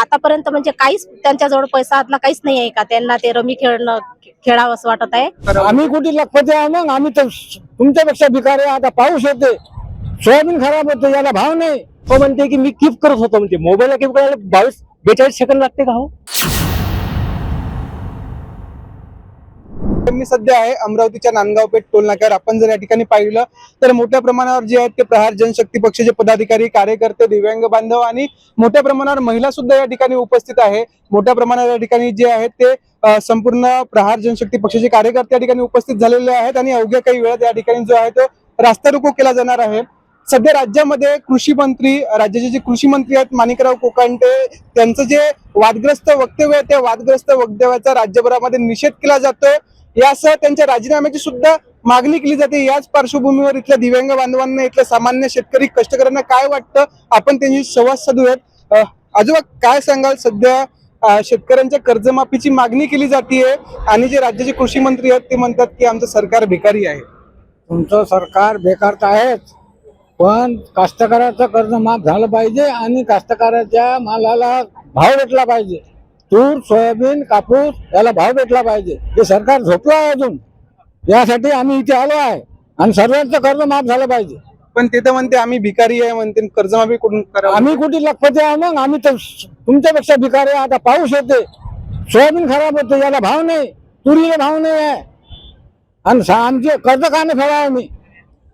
आतापर्यंत म्हणजे काहीच त्यांच्याजवळ पैसा हातला काहीच नाही आहे का? त्यांना ते रमी खेळणं खेळावं असं वाटत आहे? आम्ही कुठे लखपती आहे मग आम्ही तर तुमच्यापेक्षा भिकारी आता पाऊस येते सोयाबीन खराब होते याला भाव नाही. तो म्हणते की मी किप करत होतो. म्हणते मोबाईलला किप करायला बावीस बेचाळीस सेकंद लागते का हो? मी सध्या आहे अमरावतीच्या नांदगाव पेठ टोलनाक्यावर आपण जर या ठिकाणी पाहिलं तर मोठ्या प्रमाणावर जे आहेत ते प्रहार जनशक्ती पक्षाचे पदाधिकारी कार्यकर्ते दिव्यांग बांधव आणि मोठ्या प्रमाणावर महिला सुद्धा या ठिकाणी उपस्थित आहे. मोठ्या प्रमाणावर या ठिकाणी जे आहेत ते संपूर्ण प्रहार जनशक्ती पक्षाचे कार्यकर्ते या ठिकाणी उपस्थित झालेले आहेत आणि अवघ्या काही वेळात या ठिकाणी जो आहे तो रास्ता रोको केला जाणार आहे. सध्या राज्यामध्ये कृषी मंत्री राज्याचे जे कृषी मंत्री आहेत माणिकराव कोकांटे त्यांचं जे वादग्रस्त वक्तव्य आहे त्या वादग्रस्त वक्तव्याचा राज्यभरामध्ये निषेध केला जातोय. यासह त्यांच्या राजीनाम्याची सुद्धा मागणी केली जाते. याच पार्श्वभूमीवर इथल्या दिव्यांग बांधवांना इथल्या सामान्य शेतकरी कष्टकऱ्यांना काय वाटतं? आपण त्यांची संवाद साधूयात. आजोबा काय सांगाल? सध्या शेतकऱ्यांच्या कर्जमाफीची मागणी केली जाते आणि जे राज्याचे कृषी मंत्री आहेत ते म्हणतात की आमचं सरकार भिकारी आहे. तुमचं सरकार बेकार तर आहेच पण कास्तकाराचं कर्ज माफ झालं पाहिजे आणि कास्तकाराच्या मालाला भाव भेटला पाहिजे. तूर सोयाबीन कापूस याला भाव भेटला पाहिजे. हे सरकार झोपलं आहे अजून. यासाठी आम्ही इथे आलो आहे. आणि सर्वांचं कर्ज माफ झालं पाहिजे. पण ते तर म्हणते आम्ही भिकारी आहे म्हणते कर्जमाफी कुठून आम्ही कुठे लखपती आहे मग? आम्ही तर तुमच्यापेक्षा भिकारी आहे. आता पाऊस येते. सोयाबीन खराब होते. याला भाव नाही. तुरीला भाव नाही आहे. आणि आमचे कर्ज का नाही फेडावं आम्ही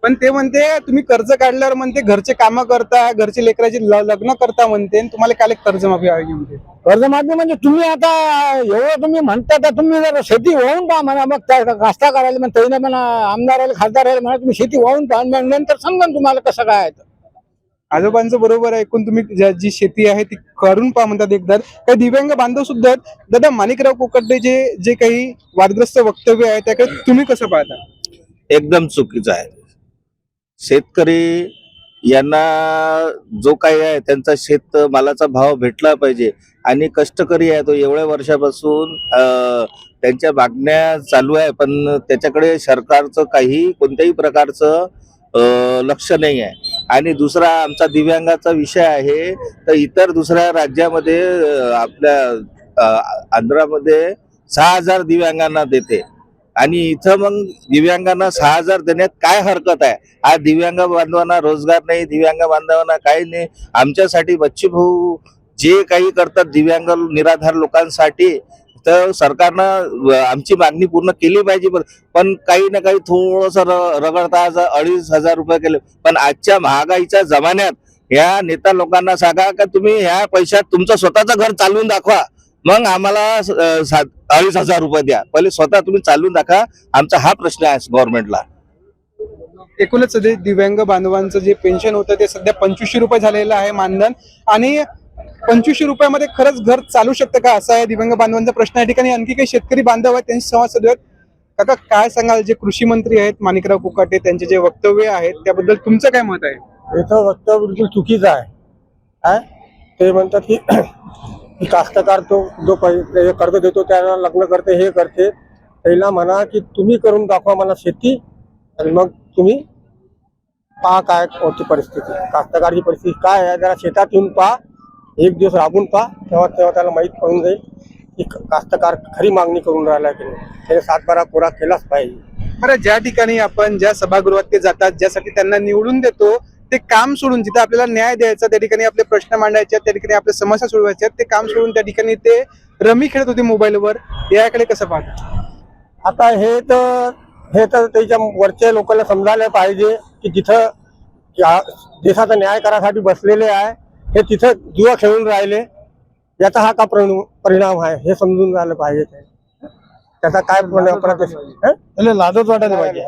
पण ते म्हणते तुम्ही कर्ज काढल्यावर म्हणते घरचे कामं करता घरचे लेकराचे लग्न करता म्हणते आणि तुम्हाला काय कर्जमाफी हवी म्हणते. कर्जमाफी म्हणजे तुम्ही आता एवढं तुम्ही म्हणता तर तुम्ही जर शेती वाहून पहा म्हणा मग त्या कास्ता करायला मग त्याने म्हणा आमदार राहिले खासदार राहिले म्हणा तुम्ही शेती वाहून पहा मग नंतर समजा तुम्हाला कसं काय आहे. आजोबांचं बरोबर ऐकून तुम्ही जी शेती आहे ती करून पहा म्हणतात एकदा काही दिव्यांग बांधव सुद्धा आहेत. दादा माणिकराव कोकड्डे जे जे काही वादग्रस्त वक्तव्य आहे त्याकडे तुम्ही कसं पाहता? एकदम चुकीचं आहे. शेतकरी यांना जो काही आहे त्यांचा शेत मालाचा भाव भेटला पाहिजे आणि कष्टकरी आहे तो एवढ्या वर्षापासून त्यांच्या मागण्या चालू आहे पण त्याच्याकडे सरकारचं काही कोणत्याही प्रकारचं लक्ष नाही आहे. आणि दुसरा आमचा दिव्यांगाचा विषय आहे तर इतर दुसऱ्या राज्यामध्ये आपल्या आंध्रामध्ये सहा हजार दिव्यांगांना देते. आणि इथं मग दिव्यांगांना सहा हजार देण्यात काय हरकत आहे? आज दिव्यांग बांधवांना रोजगार नाही दिव्यांग बांधवांना काही नाही. आमच्यासाठी बच्ची भाऊ जे काही करतात दिव्यांग निराधार लोकांसाठी तर सरकारनं आमची मागणी पूर्ण केली पाहिजे. पण- पण काही ना काही थोडस रगडता आज अडीच हजार रुपये केले. पण आजच्या महागाईच्या जमान्यात या नेता लोकांना सांगा का तुम्ही ह्या पैशात तुमचं स्वतःचं घर चालवून दाखवा. मग आम्हाला अडीच हजार रुपये द्या. पहिले स्वतः तुम्ही चालवून दाखवा. आमचा हा प्रश्न आहे गव्हर्नमेंटला एकूणच सध्या दिव्यांग बांधवांचं जे पेन्शन होतं ते सध्या पंचवीसशे रुपये झालेलं आहे मानधन. आणि पंचवीसशे रुपयामध्ये खरंच घर चालू शकतं का? असा आहे दिव्यांग बांधवांचा प्रश्न या ठिकाणी आणखी काही शेतकरी बांधव आहेत त्यांची संवाद साधूयात. काका काय सांगाल? जे कृषी मंत्री आहेत माणिकराव कुकाटे त्यांचे जे वक्तव्य आहेत त्याबद्दल तुमचं काय मत आहे? याचं वक्तव्य बिलकुल चुकीचं आहे. ते म्हणतात की कास्तकार तो जो कर्ज देतो त्याला लग्न करते हे करते. त्याला म्हणा की तुम्ही करून दाखवा मला शेती आणि मग तुम्ही पहा काय होती परिस्थिती. कास्तकारची परिस्थिती काय आहे जरा शेतात येऊन पहा. एक दिवस राबून पहा. तेव्हा तेव्हा त्याला माहीत पडून जाईल की कास्तकार खरी मागणी करून राहिला की नाही. त्याने सातबारा कोरा केलाच पाहिजे. बरं ज्या ठिकाणी आपण ज्या सभागृहात ते जातात ज्यासाठी त्यांना निवडून देतो ते काम सोडून जिथे आपल्याला न्याय द्यायचा त्या ठिकाणी आपले प्रश्न मांडायचे आहेत, त्या ठिकाणी आपल्या समस्या सोडवायच्या आहेत, ते काम सोडून त्या ठिकाणी ते रमी खेळत होते मोबाईलवर. याकडे कसं पाहता? आता हे तर हे तर त्याच्या वरच्या लोकांना समजायला पाहिजे की जिथं या देशाचा न्याय करायसाठी बसलेले आहे हे तिथं जुवा खेळून राहिले. याचा हा का परिणाम परिणाम आहे हे समजून राहिलं पाहिजे. ते. त्याचा काय लाजच वाटायला पाहिजे.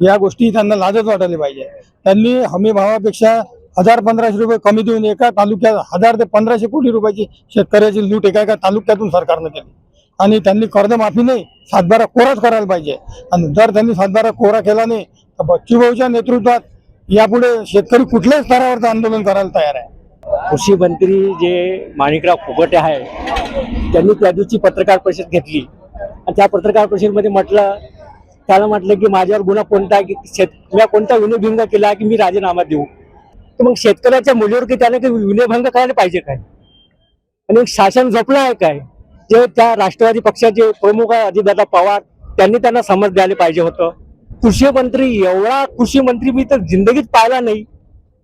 या गोष्टी त्यांना लाजच वाटायला पाहिजे. त्यांनी हमी भावापेक्षा हजार पंधराशे रुपये कमी देऊन एका तालुक्यात हजार ते पंधराशे कोटी रुपयाची शेतकऱ्याची लूट एका एका तालुक्यातून सरकारनं केली. आणि त्यांनी कर्जमाफी नाही सातबारा कोराच करायला पाहिजे. आणि जर त्यांनी सातबारा कोरा केला नाही तर बच्चूभाऊच्या नेतृत्वात यापुढे शेतकरी कुठल्याच स्तरावरचं आंदोलन करायला तयार आहे. कृषी मंत्री जे माणिकराव फुगटे आहे त्यांनी त्या दिवशी पत्रकार परिषद घेतली. आणि त्या पत्रकार परिषदेमध्ये म्हटलं त्याला म्हटलं की माझ्यावर गुन्हा कोणता की शेत मी कोणता विनयभंग केला की मी राजीनामा देऊ? तर मग शेतकऱ्याच्या मुलीवर की त्याने काही विनयभंग करायला पाहिजे काय? आणि शासन झोपलं आहे काय? जे त्या राष्ट्रवादी पक्षाचे प्रमुख आहे अजितदादा पवार त्यांनी त्यांना समज द्यायला पाहिजे होतं. कृषी मंत्री एवढा कृषी मंत्री मी तर जिंदगीत पाहिला नाही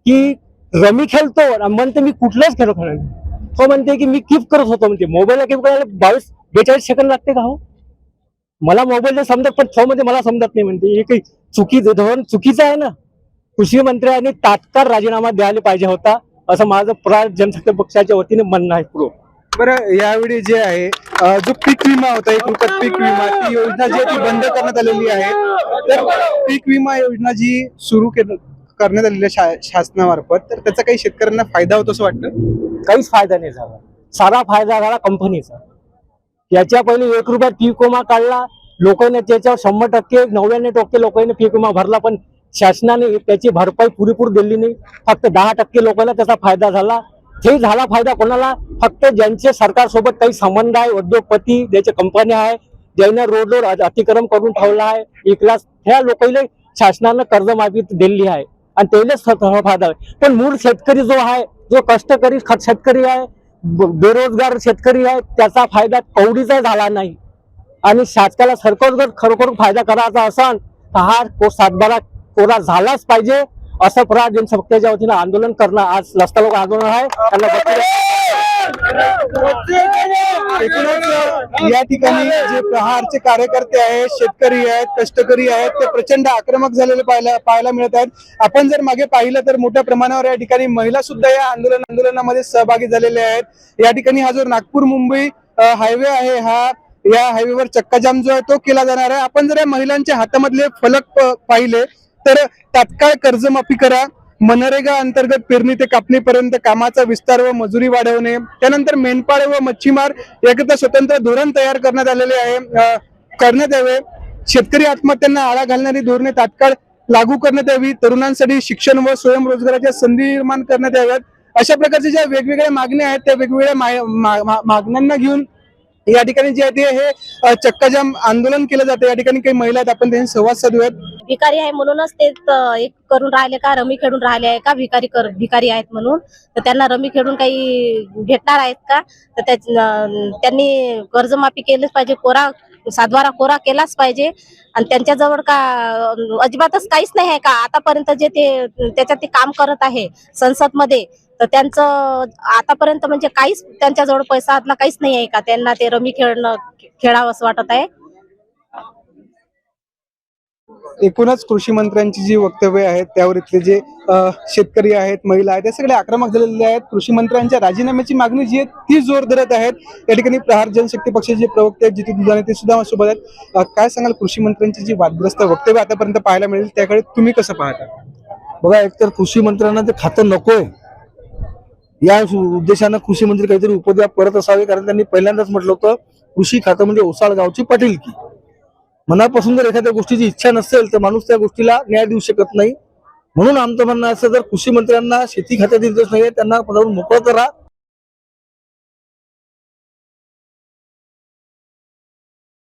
की रमी खेळतो म्हणते मी कुठलाच खेळ खेळणार नाही. तो म्हणते की मी किप करत होतो म्हणते. मोबाईलला किप करायला बावीस बेचाळीस सेकंद लागते का हो? मला मोबाईल समजत पण तो मध्ये मला समजत नाही म्हणते. हे काही चुकी धोरण चुकीचं आहे ना? कृषी मंत्र्यांनी तात्काळ राजीनामा द्यायला पाहिजे होता असं माझं प्रहार जनशक्ती पक्षाच्या वतीने म्हणणं आहे पूर्ण बरं यावेळी जे आहे जो पीक विमा होता एक रुपयात पीक विमा ती योजना जी आहे ती बंद करण्यात आलेली आहे. तर पीक विमा योजना जी सुरू करण्यात आलेली आहे शासनामार्फत तर त्याचा काही शेतकऱ्यांना फायदा होतो असं वाटतं? काहीच फायदा नाही झाला. सारा फायदा झाला कंपनीचा याच्या पहिले एक रुपयात पीक विमा काढला. लोकांनी त्याच्यावर शंभर टक्के नव्याण्णव टक्के लोकांनी पीक विमा भरला पण शासनाने त्याची भरपाई पुरेपूर दिली नाही. फक्त दहा टक्के लोकांना त्याचा फायदा झाला. ते झाला फायदा कोणाला? फक्त ज्यांचे सरकारसोबत काही संबंध आहे उद्योगपती ज्याच्या कंपन्या आहे ज्यांना रोडवर अतिक्रम करून ठेवला आहे इकलास ह्या लोकांना शासनानं कर्जमाफी दिलेली आहे. आणि त्यालाच फायदा आहे. पण मूळ शेतकरी जो आहे जो कष्टकरी शेतकरी आहे बेरोजगार शेतकरी आहे त्याचा फायदा कवडीचा झाला नाही. आणि शासकाला सरकार जर खरोखर फायदा करायचा असाल तर हा को सातबारा कोरा झालाच पाहिजे असं प्रहार जनशक्तीच्या वतीनं आंदोलन करणं आज लस्ता लोक आंदोलन आहे. त्यांना एकूणच या ठिकाणी जे प्रहारचे कार्यकर्ते आहेत शेतकरी आहेत कष्टकरी आहेत ते प्रचंड आक्रमक झालेले पाहायला पाहायला मिळत आहेत. आपण जर मागे पाहिलं तर मोठ्या प्रमाणावर या ठिकाणी महिला सुद्धा या आंदोलन आंदोलनामध्ये सहभागी झालेल्या आहेत. या ठिकाणी हा जो नागपूर मुंबई हायवे आहे हा या हायवेवर चक्काजाम जो आहे तो केला जाणार आहे. आपण जर या महिलांच्या हातामधले फलक पाहिले तर तात्काळ कर्जमाफी करा. मनरेगा अंतर्गत पेरणी ते कापणीपर्यंत कामाचा विस्तार व मजुरी वाढवणे त्यानंतर मेंढपाळ व मच्छीमार याकरिता स्वतंत्र धोरण तयार करण्यात आलेले आहे. करण्यात यावे. शेतकरी आत्महत्यांना आळा घालणारी धोरणे तात्काळ लागू करण्यात यावी. तरुणांसाठी शिक्षण व स्वयंरोजगाराच्या संधी निर्माण करण्यात याव्यात. अशा प्रकारच्या ज्या वेगवेगळ्या मागण्या आहेत त्या वेगवेगळ्या मागण्यांना घेऊन या ठिकाणी जे आहे ते हे चक्काजाम आंदोलन केलं जातं. या ठिकाणी काही महिला आहेत आपण त्यांनी संवाद साधूयात. भिकारी आहे म्हणूनच ते एक करून राहिले का रमी खेळून राहिले आहे का भिकारी कर भिकारी आहेत म्हणून. तर त्यांना रमी खेळून काही भेटणार आहेत का? तर त्या- त्यांनी कर्जमाफी केलीच पाहिजे कोरा सातबारा कोरा केलाच पाहिजे. आणि त्यांच्याजवळ का अजिबातच काहीच नाही आहे का? आतापर्यंत जे ते त्याच्यात ते काम करत आहे संसदमध्ये तर त्यांचं आतापर्यंत म्हणजे काहीच त्यांच्याजवळ पैसा आतला काहीच नाही आहे का? त्यांना ते रमी खेळणं खेळावं असं वाटत आहे. एकूणच कृषी मंत्र्यांची जी वक्तव्य आहेत त्यावर इथले जे शेतकरी आहेत महिला आहेत या सगळे आक्रमक झालेले आहेत. कृषी मंत्र्यांच्या राजीनाम्याची मागणी जी आहे ती जोर धरत आहेत. या ठिकाणी प्रहार जनशक्ती पक्षाचे जे प्रवक्ते आहेत जिथे दुधाने ते सुद्धा सोबत आहेत. काय सांगाल कृषी मंत्र्यांची जी वादग्रस्त वक्तव्य आतापर्यंत पाहायला मिळेल त्याकडे तुम्ही कसं पाहता? बघा एकतर कृषी मंत्र्यांना ते खातं नकोय. या उद्देशानं कृषी मंत्री काहीतरी उपद्व्याप करत असावे कारण त्यांनी पहिल्यांदाच म्हटलं होतं कृषी खातं म्हणजे ओसाळ गावची पाटीलकी. मनापासून जर एखाद्या गोष्टीची इच्छा नसेल तर माणूस त्या गोष्टीला न्याय देऊ शकत नाही. म्हणून आमचं म्हणणं असं जर कृषी मंत्र्यांना शेती खात्यात इंटरेस्ट नाही त्यांना पदावरून मोकळं करा.